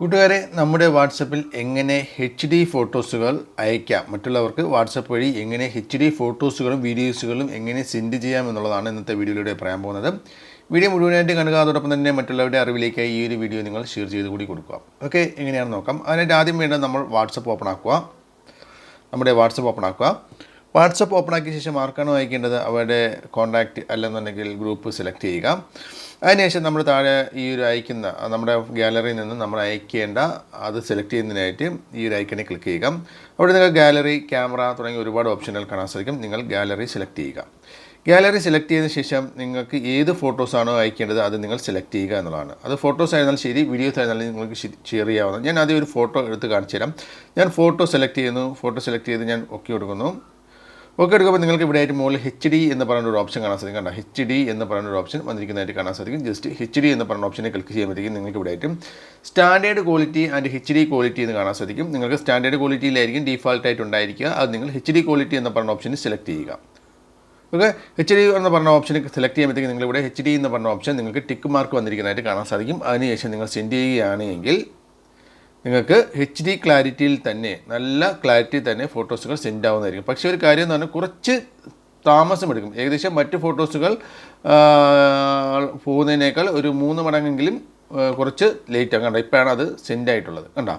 കൂട്ടുകാരെ നമ്മുടെ വാട്സപ്പിൽ എങ്ങനെ എച്ച് ഡി ഫോട്ടോസുകൾ അയക്കാം? മറ്റുള്ളവർക്ക് വാട്സപ്പ് വഴി എങ്ങനെ എച്ച് ഡി ഫോട്ടോസുകളും വീഡിയോസുകളും എങ്ങനെ സെൻഡ് ചെയ്യാം എന്നുള്ളതാണ് ഇന്നത്തെ വീഡിയോയിലൂടെ പറയാൻ പോകുന്നത്. വീഡിയോ മുഴുവനായിട്ട് കാണുക അതോടൊപ്പം തന്നെ മറ്റുള്ളവരുടെ അറിവിലേക്ക് ഈ ഒരു വീഡിയോ നിങ്ങൾ ഷെയർ ചെയ്ത് കൂടി കൊടുക്കുക. ഓക്കെ എങ്ങനെയാണെന്ന് നോക്കാം. അതിനായിട്ട് ആദ്യം വേണ്ടത് നമ്മൾ വാട്സപ്പ് ഓപ്പൺ ആക്കുക. നമ്മുടെ വാട്സപ്പ് ഓപ്പൺ ആക്കുക. വാട്സപ്പ് ഓപ്പൺ ആക്കിയ ശേഷം ആർക്കാണോ അയക്കേണ്ടത്? അവരുടെ കോൺടാക്റ്റ് അല്ലെന്നുണ്ടെങ്കിൽ ഗ്രൂപ്പ് സെലക്ട് ചെയ്യുക. അതിനുശേഷം നമ്മൾ താഴെ ഈ ഒരു അയക്കുന്ന നമ്മുടെ ഗാലറിയിൽ നിന്ന് നമ്മൾ അയക്കേണ്ട അത് സെലക്ട് ചെയ്യുന്നതിനായിട്ട് ഈ ഒരു ഐക്കണിൽ ക്ലിക്ക് ചെയ്യുക. അവിടെ നിങ്ങൾ ഗാലറി ക്യാമറ തുടങ്ങിയ ഒരുപാട് ഓപ്ഷനുകൾ കാണാൻ സാധിക്കും. നിങ്ങൾ ഗാലറി സെലക്ട് ചെയ്യുക. ഗാലറി സെലക്ട് ചെയ്തതിന് ശേഷം നിങ്ങൾക്ക് ഏത് ഫോട്ടോസാണോ അയക്കേണ്ടത് അത് നിങ്ങൾ സെലക്ട് ചെയ്യുക എന്നുള്ളതാണ്. അത് ഫോട്ടോസ് ആയിരുന്നാലും ശരി വീഡിയോസ് ആയിരുന്നാലും നിങ്ങൾക്ക് ഷെയർ ചെയ്യാവുന്നതാണ്. ഞാൻ ആദ്യം ഒരു ഫോട്ടോ എടുത്ത് കാണിച്ചു തരാം ഞാൻ ഫോട്ടോ സെലക്ട് ചെയ്യുന്നു. ഫോട്ടോ സെലക്ട് ചെയ്ത് ഞാൻ ഓക്കെ കൊടുക്കുന്നു. ഓക്കെ എടുക്കുമ്പോൾ നിങ്ങൾക്ക് ഇവിടെ ആയിട്ട് മുകളിൽ എച്ച് ഡി എന്ന് പറഞ്ഞ ഒരു ഓപ്ഷൻ കാണാൻ സാധിക്കും. കണ്ട? എച്ച് ഡി എന്ന് പറയുന്ന ഒരു ഓപ്ഷൻ വന്നിരിക്കുന്നതായിട്ട് കാണാൻ സാധിക്കും. ജസ്റ്റ് എച്ച് ഡി എന്ന് പറഞ്ഞ ഓപ്ഷനെ ക്ലിക്ക് ചെയ്യുമ്പോഴത്തേക്കും നിങ്ങൾക്ക് ഇവിടെ ആയിട്ടും standard quality and H D quality എന്ന് കാണാൻ സാധിക്കും. നിങ്ങൾക്ക് സ്റ്റാൻഡേർഡ് ക്വാളിറ്റിയിലായിരിക്കും ഡീഫാൾട്ട് ആയിട്ട് ഉണ്ടായിരിക്കുക. അത് നിങ്ങൾ എച്ച് ഡി ക്വാളിറ്റി എന്ന് പറഞ്ഞ ഓപ്ഷന് സെലക്ട് ചെയ്യുക. ഓക്കെ? എച്ച് ഡി എന്ന് പറഞ്ഞ ഓപ്ഷൻ സെലക്ട് ചെയ്യുമ്പോഴത്തേക്ക് നിങ്ങൾ ഇവിടെ എച്ച് ഡി എന്ന് പറഞ്ഞ ഓപ്ഷൻ നിങ്ങൾക്ക് ടിക്ക് മാർക്ക് വന്നിരിക്കുന്നതായിട്ട് കാണാൻ സാധിക്കും. അതിനുശേഷം നിങ്ങൾ സെൻഡ് ചെയ്യുകയാണെങ്കിൽ നിങ്ങൾക്ക് എച്ച് ഡി ക്ലാരിറ്റിയിൽ തന്നെ നല്ല ക്ലാരിറ്റി തന്നെ ഫോട്ടോസുകൾ സെൻഡ് ആവുന്നതായിരിക്കും. പക്ഷേ ഒരു കാര്യം എന്ന് പറഞ്ഞാൽ കുറച്ച് താമസമെടുക്കും ഏകദേശം മറ്റ് ഫോട്ടോസുകൾ പോകുന്നതിനേക്കാൾ ഒരു മൂന്ന് മടങ്ങെങ്കിലും കുറച്ച് ലേറ്റ് ആകും കണ്ടോ? ഇപ്പോഴാണ് അത് സെൻഡ് ആയിട്ടുള്ളത്. കണ്ടോ?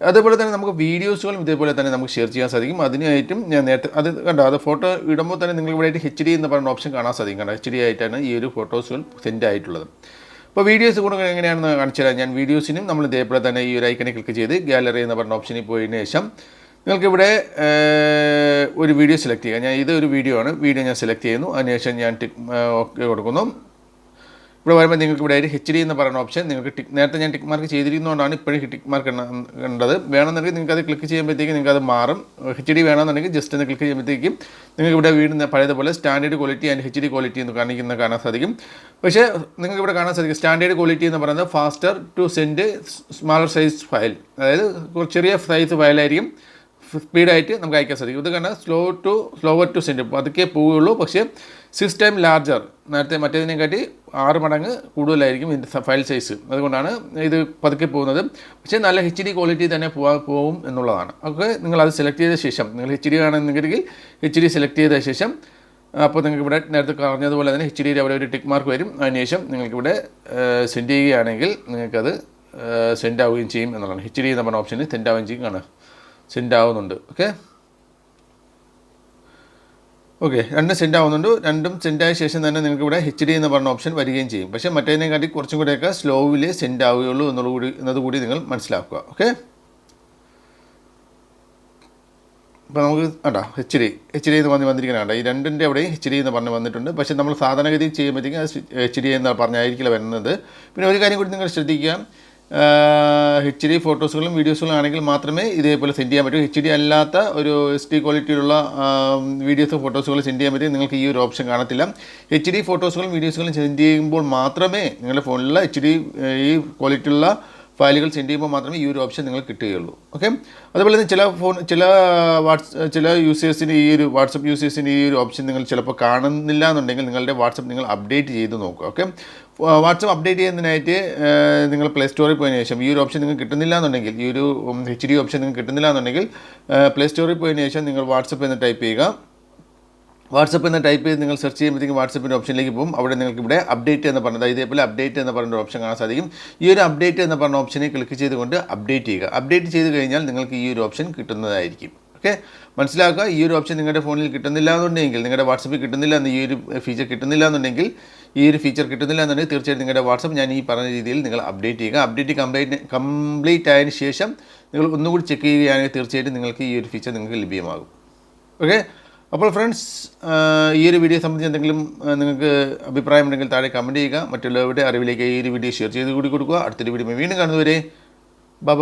അതേപോലെ തന്നെ നമുക്ക് വീഡിയോസുകളും ഇതേപോലെ തന്നെ നമുക്ക് ഷെയർ ചെയ്യാൻ സാധിക്കും. അതിനായിട്ടും ഞാൻ നേരത്തെ അത് കണ്ടോ? അത് ഫോട്ടോ ഇടുമ്പോൾ തന്നെ നിങ്ങൾ ഇവിടെ എച്ച് ഡി എന്ന് പറയുന്ന ഓപ്ഷൻ കാണാൻ സാധിക്കും. കണ്ടോ? എച്ച് ഡി ആയിട്ടാണ് ഈ ഒരു ഫോട്ടോസുകൾ സെൻഡ് ആയിട്ടുള്ളത്. അപ്പോൾ വീഡിയോസ് കൂടെ എങ്ങനെയാണെന്ന് കാണിച്ചു തരാം. ഞാൻ വീഡിയോസിനും നമ്മൾ ഇതേപോലെ തന്നെ ഈ ഒരു ഐക്കണിൽ ക്ലിക്ക് ചെയ്ത് ഗാലറി എന്ന് പറഞ്ഞ ഓപ്ഷനിൽ പോയതിന് ശേഷം നിങ്ങൾക്കിവിടെ ഒരു വീഡിയോ സെലക്ട് ചെയ്യാം. ഞാൻ ഇത് ഒരു വീഡിയോ ആണ്. വീഡിയോ ഞാൻ സെലക്ട് ചെയ്യുന്നു. അതിനുശേഷം ഞാൻ ടിക് കൊടുക്കുന്നു. ഇവിടെ വരുമ്പോൾ നിങ്ങൾക്ക് ഇവിടെ എച്ച് ഡി എന്ന് പറയുന്ന ഓപ്ഷൻ നിങ്ങൾക്ക് ടിക് നേരത്തെ ഞാൻ ടിക് മാർക്ക് ചെയ്തിരിക്കുന്നതുകൊണ്ടാണ് ഇപ്പോഴും ടിക് മാർക്ക് കണ്ടത്. വേണമെന്നുണ്ടെങ്കിൽ നിങ്ങൾക്ക് അത് ക്ലിക്ക് ചെയ്യുമ്പോഴത്തേക്കും നിങ്ങൾക്ക് അത് മാറും. എച്ച് ഡി വേണമെന്നുണ്ടെങ്കിൽ ജസ്റ്റ് ഒന്ന് ക്ലിക്ക് ചെയ്യുമ്പോഴത്തേക്കും നിങ്ങൾക്ക് ഇവിടെ വീണ്ടും പഴയതുപോലെ standard quality and H D quality എന്ന് കാണിക്കുന്ന കാണാൻ സാധിക്കും. പക്ഷേ നിങ്ങൾക്ക് ഇവിടെ കാണാൻ സാധിക്കും. സ്റ്റാൻഡേർഡ് ക്വാളിറ്റി എന്ന് പറയുന്നത് faster to send smaller size file അതായത് ചെറിയ സൈസ് ഫയലായിരിക്കും സ്പീഡായിട്ട് നമുക്ക് അയക്കാൻ സാധിക്കും. ഇത് കാരണം slow to slower to send പതുക്കെ പോവുകയുള്ളൂ. പക്ഷേ സിക്സ് ടൈം ലാർജർ നേരത്തെ മറ്റേതിനെക്കാട്ടി ആറ് മടങ്ങ് കൂടുതലായിരിക്കും ഇതിന്റെ ഫയൽ സൈസ് അതുകൊണ്ടാണ് ഇത് പതുക്കെ പോകുന്നത്. പക്ഷേ നല്ല എച്ച് ഡി ക്വാളിറ്റി തന്നെ പോവാ പോകും എന്നുള്ളതാണ്. ഓക്കെ നിങ്ങൾ അത് സെലക്ട് ചെയ്ത ശേഷം നിങ്ങൾ എച്ച് ഡി ആണെന്നെങ്കിൽ എച്ച് ഡി സെലക്ട് ചെയ്ത ശേഷം അപ്പോൾ നിങ്ങൾക്ക് ഇവിടെ നേരത്തെ പറഞ്ഞതുപോലെ തന്നെ എച്ച് ഡിയിൽ അവിടെ ഒരു ടിക്ക് മാർക്ക് വരും. അതിനുശേഷം നിങ്ങൾക്കിവിടെ സെൻഡ് ചെയ്യുകയാണെങ്കിൽ നിങ്ങൾക്കത് സെൻഡ് ആവുകയും ചെയ്യും എന്നുള്ളതാണ്. എച്ച് ഡി എന്ന് പറഞ്ഞ ഓപ്ഷനിൽ സെൻഡ് ആവുകയും ചെയ്യും. കാണാം സെൻഡ് ആവുന്നുണ്ട് ഓക്കെ ഓക്കെ രണ്ടും സെൻഡ് ആവുന്നുണ്ട് രണ്ടും സെൻഡ് ആയ ശേഷം തന്നെ നിങ്ങൾക്ക് ഇവിടെ എച്ച് ഡി എന്ന് പറഞ്ഞ ഓപ്ഷൻ വരികയും ചെയ്യും. പക്ഷേ മറ്റേതിനെക്കാട്ടി കുറച്ചും കൂടെയൊക്കെ സ്ലോവിൽ സെൻഡ് ആവുകയുള്ളൂ എന്നുള്ളത് കൂടി എന്നതുകൂടി നിങ്ങൾ മനസ്സിലാക്കുക. ഓക്കെ ഇപ്പോൾ നമുക്ക് വേണ്ട എച്ച് ഡി എച്ച് ഡി എന്ന് പറഞ്ഞ് വന്നിരിക്കുന്നുണ്ട് ഈ രണ്ടിന്റെ അവിടെയും എച്ച് ഡി എന്ന് പറഞ്ഞ് വന്നിട്ടുണ്ട്. പക്ഷേ നമ്മൾ സാധാരണഗതി ചെയ്യുമ്പോഴത്തേക്കും അത് എച്ച് ഡി എന്ന് പറഞ്ഞായിരിക്കില്ല വരുന്നത്. പിന്നെ ഒരു കാര്യം കൂടി നിങ്ങൾ ശ്രദ്ധിക്കുക. എച്ച് ഡി ഫോട്ടോസുകളും വീഡിയോസുകളും ആണെങ്കിൽ മാത്രമേ ഇതേപോലെ സെൻഡ് ചെയ്യാൻ പറ്റൂ. എച്ച് ഡി അല്ലാത്ത ഒരു എസ് ഡി ക്വാളിറ്റിയിലുള്ള വീഡിയോസ് ഫോട്ടോസുകൾ സെൻഡ് ചെയ്യാൻ പറ്റും നിങ്ങൾക്ക് ഈ ഒരു ഓപ്ഷൻ കാണത്തില്ല. എച്ച് ഡി ഫോട്ടോസുകളും വീഡിയോസുകളും സെൻഡ് ചെയ്യുമ്പോൾ മാത്രമേ നിങ്ങളുടെ ഫോണിലുള്ള എച്ച് ഡി ഈ ക്വാളിറ്റിയുള്ള ഫയലുകൾ സെൻഡ് ചെയ്യുമ്പോൾ മാത്രമേ ഈ ഒരു ഓപ്ഷൻ നിങ്ങൾക്ക് കിട്ടുകയുള്ളൂ. ഓക്കെ അതുപോലെ തന്നെ ചില ഫോൺ ചില വാട്സ് ചില യൂസേഴ്സിന് ഈ ഒരു വാട്സപ്പ് യൂസേഴ്സിന് ഈ ഒരു ഓപ്ഷൻ നിങ്ങൾ ചിലപ്പോൾ കാണുന്നില്ല എന്നുണ്ടെങ്കിൽ നിങ്ങളുടെ വാട്സപ്പ് നിങ്ങൾ അപ്ഡേറ്റ് ചെയ്ത് നോക്കുക. ഓക്കെ വാട്സപ്പ് അപ്ഡേറ്റ് ചെയ്യുന്നതിനായിട്ട് നിങ്ങൾ പ്ലേ സ്റ്റോറിൽ പോയതിനു ശേഷം ഈ ഒരു ഓപ്ഷൻ നിങ്ങൾക്ക് കിട്ടുന്നില്ല എന്നുണ്ടെങ്കിൽ ഈ ഒരു എച്ച് ഡി ഓപ്ഷൻ നിങ്ങൾക്ക് കിട്ടുന്നില്ല എന്നുണ്ടെങ്കിൽ പ്ലേ സ്റ്റോറിൽ പോയതിനു ശേഷം നിങ്ങൾ വാട്സപ്പ് എന്ന് ടൈപ്പ് ചെയ്യുക. വാട്സപ്പ് എന്ന് ടൈപ്പ് ചെയ്ത് നിങ്ങൾ സെർച്ച് ചെയ്യുമ്പോഴത്തേക്കും വാട്സപ്പിന്റെ ഓപ്ഷനിലേക്ക് പോകും. അവിടെ നിങ്ങൾക്ക് ഇവിടെ അപ്ഡേറ്റ് എന്ന് പറഞ്ഞത് ഇതേപോലെ അപ്ഡേറ്റ് എന്ന് പറഞ്ഞ ഓപ്ഷൻ കാണാൻ സാധിക്കും. ഈ ഒരു അപ്ഡേറ്റ് എന്ന് പറഞ്ഞ ഓപ്ഷനെ ക്ലിക്ക് ചെയ്തുകൊണ്ട് അപ്ഡേറ്റ് ചെയ്യുക. അപ്ഡേറ്റ് ചെയ്ത് കഴിഞ്ഞാൽ നിങ്ങൾക്ക് ഈ ഒരു ഓപ്ഷൻ കിട്ടുന്നതായിരിക്കും. ഓക്കെ മനസ്സിലാക്കുക. ഈ ഒരു ഓപ്ഷൻ നിങ്ങളുടെ ഫോണിൽ കിട്ടുന്നില്ല എന്നുണ്ടെങ്കിൽ നിങ്ങളുടെ വാട്സപ്പിൽ കിട്ടുന്നില്ല എന്ന് ഈ ഒരു ഫീച്ചർ കിട്ടുന്നില്ല എന്നുണ്ടെങ്കിൽ ഈ ഒരു ഫീച്ചർ കിട്ടുന്നില്ല എന്നുണ്ടെങ്കിൽ തീർച്ചയായിട്ടും നിങ്ങളുടെ വാട്സപ്പ് ഞാൻ ഈ പറഞ്ഞ രീതിയിൽ നിങ്ങൾ അപ്ഡേറ്റ് ചെയ്യുക. അപ്ഡേറ്റ് കംപ്ലീറ്റ് കംപ്ലീറ്റ് ആയതിനു ശേഷം നിങ്ങൾ ഒന്നുകൂടി ചെക്ക് ചെയ്യുകയാണെങ്കിൽ തീർച്ചയായിട്ടും നിങ്ങൾക്ക് ഈ ഒരു ഫീച്ചർ നിങ്ങൾക്ക് ലഭ്യമാകും. ഓക്കെ അപ്പോൾ ഫ്രണ്ട്സ് ഈ ഒരു വീഡിയോ സംബന്ധിച്ച് എന്തെങ്കിലും നിങ്ങൾക്ക് അഭിപ്രായമുണ്ടെങ്കിൽ താഴെ കമന്റ് ചെയ്യുക. മറ്റുള്ളവരുടെ അറിവിലേക്ക് ഈ ഒരു വീഡിയോ ഷെയർ ചെയ്ത് കൂടി കൊടുക്കുക. അടുത്തൊരു വീഡിയോ വീണ്ടും കാണുന്നവരെ ബൈ